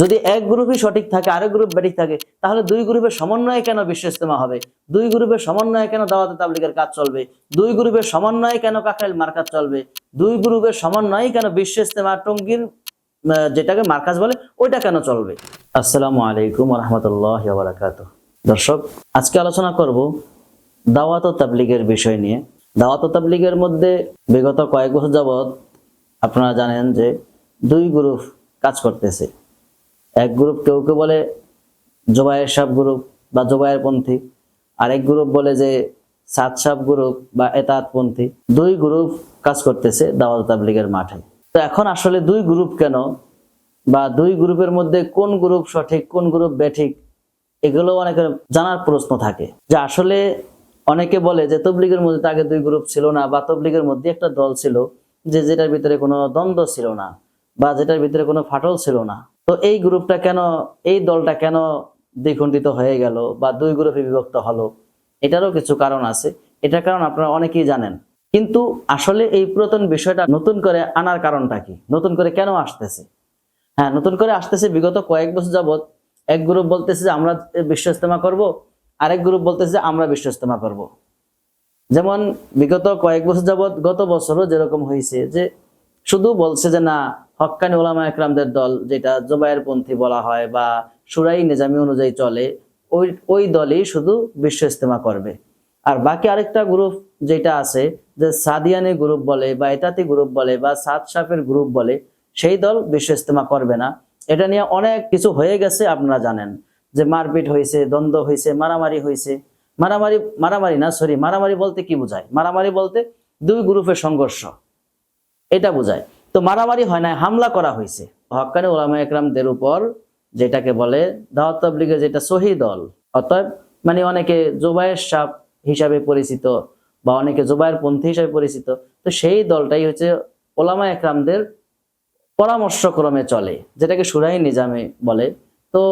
যদি এক গ্রুপই সঠিক থাকে, আরেক গ্রুপ ব্যাঠিক থাকে, তাহলে দুই গ্রুপের সমন্বয়ে কেন বিশ্ব ইস্তেমা হবে? দুই গ্রুপের সমন্বয়ে কেন দাওয়াতে তাবলিগের কাজ চলবে? দুই গ্রুপের সমন্বয়ে কেন কাকরাইল মার্কাজ চলবে? দুই গ্রুপের সমন্বয়ে কেন বিশ্ব ইস্তেমা টঙ্গীর যেটাকে মার্কাজ বলে, ওইটা কেন চলবে? আসসালামু আলাইকুম রহমতুল্লাহ বারাকাত দর্শক, আজকে আলোচনা করব দাওয়াত ও তাবলিগের বিষয় নিয়ে। দাওয়াত ও তাবলিগের মধ্যে বিগত কয়েক বছর যাবৎ আপনারা জানেন যে দুই গ্রুপ কাজ করতেছে। এক গ্রুপ কেউ কেউ বলে জোবায়ের সাপ গ্রুপ বা জোবায়ের পন্থী। আরেক গ্রুপ বলে যে সাত সাপ গ্রুপ বা এতাত পন্থী। দুই গ্রুপ কাজ করতেছে দাওয়াত তাবলিগের মাঠে। তো এখন আসলে দুই গ্রুপ কেন বা দুই গ্রুপের মধ্যে কোন গ্রুপ সঠিক, কোন গ্রুপ বেঠিক, এগুলো অনেকের জানার প্রশ্ন থাকে। যে আসলে অনেকে বলে যে তবলিগের মধ্যে আগে দুই গ্রুপ ছিল না বা তবলিগের মধ্যে একটা দল ছিল যে যেটার ভিতরে কোনো দ্বন্দ্ব ছিল না বা যেটার ভিতরে কোনো ফাটল ছিল না। তো এই গ্রুপটা কেন, এই দলটা কেন দ্বিখণ্ডিত হয়ে গেল বা দুই গ্রুপে বিভক্ত হলো? এটারও কিছু কারণ আছে। এটার কারণ আপনারা অনেকেই জানেন। কিন্তু আসলে এই পুরাতন বিষয়টা নতুন করে আনার কারণটা কি? নতুন করে কেন আসতেছে? হ্যাঁ নতুন করে আসতেছে বিগত কয়েক বছর যাবত এক গ্রুপ বলতেছে যে আমরা বিশ্ব ইস্তেমা করব, আরেক গ্রুপ বলতেছে যে আমরা বিশ্ব ইস্তেমা করব। যেমন বিগত কয়েক বছর যাবত গত বছরও যেরকম হয়েছে যে শুধু বলছে যে না, হক্কানি ওলামা একরামদের দল যেটা জোবায়ের পন্থী বলা হয় বা সুরাই নিজামি অনুযায়ী চলে, ওই ওই দলই শুধু বিশ্ব ইস্তেমা করবে। আর বাকি আরেকটা গ্রুপ যেটা আছে, যে সাদিয়ানি গ্রুপ বলে বা এটাতি গ্রুপ বলে বা সাত সাপের গ্রুপ বলে, সেই দল বিশ্ব ইস্তেমা করবে না। এটা নিয়ে অনেক কিছু হয়ে গেছে, আপনারা জানেন। যে মারপিট হয়েছে, দ্বন্দ্ব হয়েছে, মারামারি হয়েছে। মারামারি মারামারি না সরি মারামারি বলতে কি বোঝায়? মারামারি বলতে দুই গ্রুপের সংঘর্ষ। এটা বোঝায়। তো মারামারি হয় না হামলা করা হয়েছে। হক্কানি ওলামা একরামদের উপর যেটাকে বলে দাওয়াত তাবলিগের যেটা সহি দল। অতএব মানে অনেকে জোবায়ের সাপ হিসাবে পরিচিত বা অনেকে জোবায়ের পন্থী হিসাবে পরিচিত, তো সেই দলটাই হচ্ছে ওলামা একরামদের পরামর্শক্রমে চলে, যেটাকে সুরাই নিজামে বলে। তো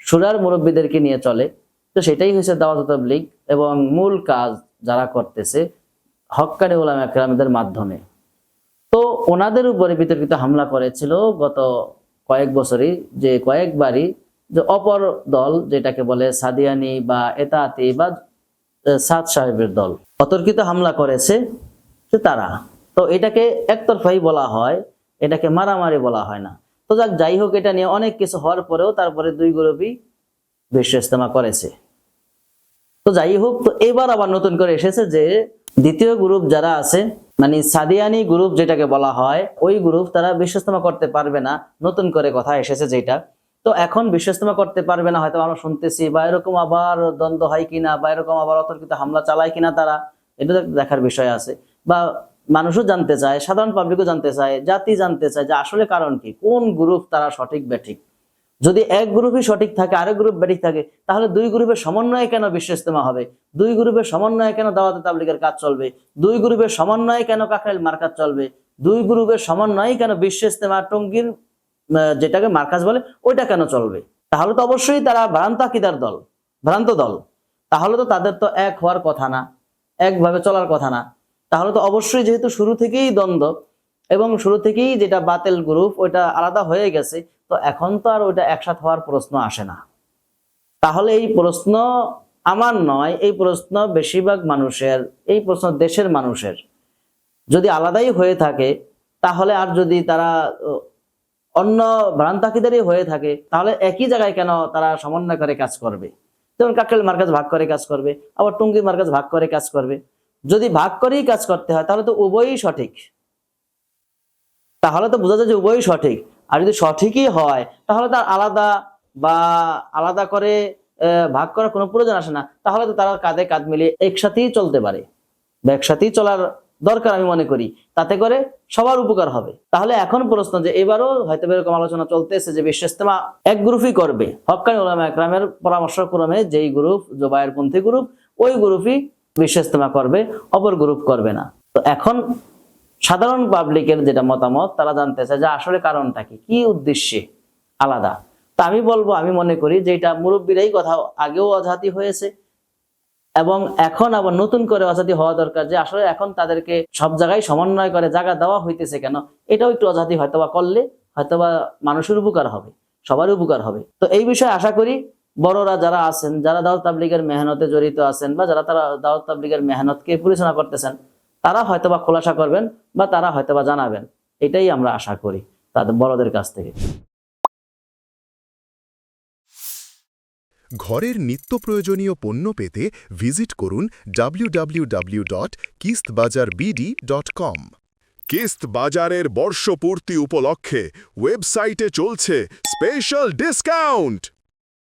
সুরার মুরব্বীদেরকে নিয়ে চলে। তো সেটাই হচ্ছে দাওয়াত তাবলিগ এবং মূল কাজ যারা করতেছে হক্কানি ওলামা একরামদের মাধ্যমে। ওনাদের উপরে বিতর্কিত হামলা করেছিল গত কয়েক বছরই, যে কয়েকবারই যে অপর দল, যেটাকে বলে সাদিয়ানি বা এতাতি বা সাদ সাহেবের দল অতর্কিত হামলা করেছে তারা। তো এটাকে একতরফাই বলা হয়, এটাকে মারামারি বলা হয় না। তো যাক, যাই হোক, এটা নিয়ে অনেক কিছু হওয়ার পরেও তারপরে দুই গ্রুপই বিশ্ব ইস্তেমা করেছে। তো যাই হোক, তো এবার আবার নতুন করে এসেছে যে দ্বিতীয় গ্রুপ যারা আছে মানে সাদিয়ানি গ্রুপ যেটাকে বলা হয়, ওই গ্রুপ তারা বিশ্বস্তমা করতে পারবে না। নতুন করে কথা এসেছে যেটা। তো এখন বিশ্বস্তমা করতে পারবে না, হয়তো আমরা শুনতেছি, বা এরকম আবার দ্বন্দ্ব হয় কিনা, বা এরকম আবার অতর্কিত হামলা চালায় কিনা তারা, এটা দেখার বিষয় আছে। বা মানুষও জানতে চায়, সাধারণ পাবলিকও জানতে চায়, জাতি জানতে চায় যে আসলে কারণ কি, কোন গ্রুপ তারা সঠিক ব্যাঠিক যদি এক গ্রুপই সঠিক থাকে, আরেক গ্রুপ ব্যাঠিক থাকে, তাহলে দুই গ্রুপের সমন্বয়ে কেন বিশ্ব ইস্তেমা হবে? দুই গ্রুপের সমন্বয়ে কেন দাওয়াতে তাবলিগের কাজ চলবে? দুই গ্রুপের সমন্বয়ে কেন কাকরাইল মার্কাজ চলবে? দুই গ্রুপের সমন্বয়ে কেন বিশ্ব ইস্তেমা টঙ্গীর যেটাকে মার্কাজ বলে, ওইটা কেন চলবে? তাহলে তো অবশ্যই তারা ভ্রান্ত আকিদার দল, ভ্রান্ত দল। তাহলে তো তাদের তো এক হওয়ার কথা না, একভাবে চলার কথা না। তাহলে তো অবশ্যই যেহেতু শুরু থেকেই দ্বন্দ্ব, এবং শুরু থেকেই যেটা বাতেল গ্রুপ, ওইটা আলাদা হয়ে গেছে তো এখন তো আর ওইটা একসাথ হওয়ার প্রশ্ন আসে না। তাহলে এই প্রশ্ন আমার নয়, এই প্রশ্ন বেশিরভাগ মানুষের, এই প্রশ্ন দেশের মানুষের যদি আলাদাই হয়ে থাকে, তাহলে আর যদি তারা অন্য ভ্রান্তাকিদারই হয়ে থাকে, তাহলে একই জায়গায় কেন তারা সমন্বয় করে কাজ করবে? যেমন কাকেল মার্কাজ ভাগ করে কাজ করবে, আবার টুঙ্গি মার্কাজ ভাগ করে কাজ করবে। যদি ভাগ করেই কাজ করতে হয়, তাহলে তো উভয়ই সঠিক। তাহলে তো বোঝা যায় যে উভয়ই সঠিক। আর যদি সঠিকই হয়, তাহলে তার আলাদা বা আলাদা করে ভাগ করার কোনো প্রয়োজন আসে না। তাহলে তো তারা কাঁধে কাঁধ মিলিয়ে একসাথেই চলতে পারে। একসাথেই চলার দরকার আমি মনে করি। তাতে করে সবার উপকার হবে। তাহলে এখন প্রশ্ন যে, এবারও হয়তো এরকম আলোচনা চলতেছে যে বিশ্ব ইস্তেমা এক গ্রুপই করবে। হকানি ওলামা একরামের পরামর্শক্রমে যেই গ্রুপ জোবায়ের পন্থী গ্রুপ, ওই গ্রুপই বিশ্ব ইস্তেমা করবে, অপর গ্রুপ করবে না। তো এখন সাধারণ পাবলিকের যেটা মতামত, তারা জানতে চায় যে আসলে কারণটা কি? কি উদ্দেশ্যে? আলাদা। তা আমি বলব, আমি মনে করি যে এটা মুরব্বীরাই কথা আগেও অজাতি হয়েছে এবং এখন আবার নতুন করে অজাতি হওয়া দরকার যে আসলে এখন তাদেরকে সব জায়গায় সমন্বয় করে জায়গা দেওয়া হইতেছে কেন? এটাও একটু অজাতি হয়তোবা করলে হয়তোবা মানুষের উপকার হবে সবারই উপকার হবে। তো এই বিষয়ে আশা করি বড়রা যারা আছেন, যারা দাওয়াত তাবলিগের মেহনতে জড়িত আছেন বা যারা তারা দাওয়াত তাবলিগের মেহনতকে পরিচালনা করতেছেন তারা হয়তোবা খোলাসা করবেন বা তারা হয়তোবা জানাবেন। এটাই আমরা আশা করি তাদের বড়দের কাছ থেকে। ঘরের নিত্য প্রয়োজনীয় পণ্য পেতে ভিজিট করুন www.কিস্তবাজারবিডি.com কিস্ত বাজারের বর্ষপূর্তি উপলক্ষে ওয়েবসাইটে চলছে স্পেশাল ডিসকাউন্ট।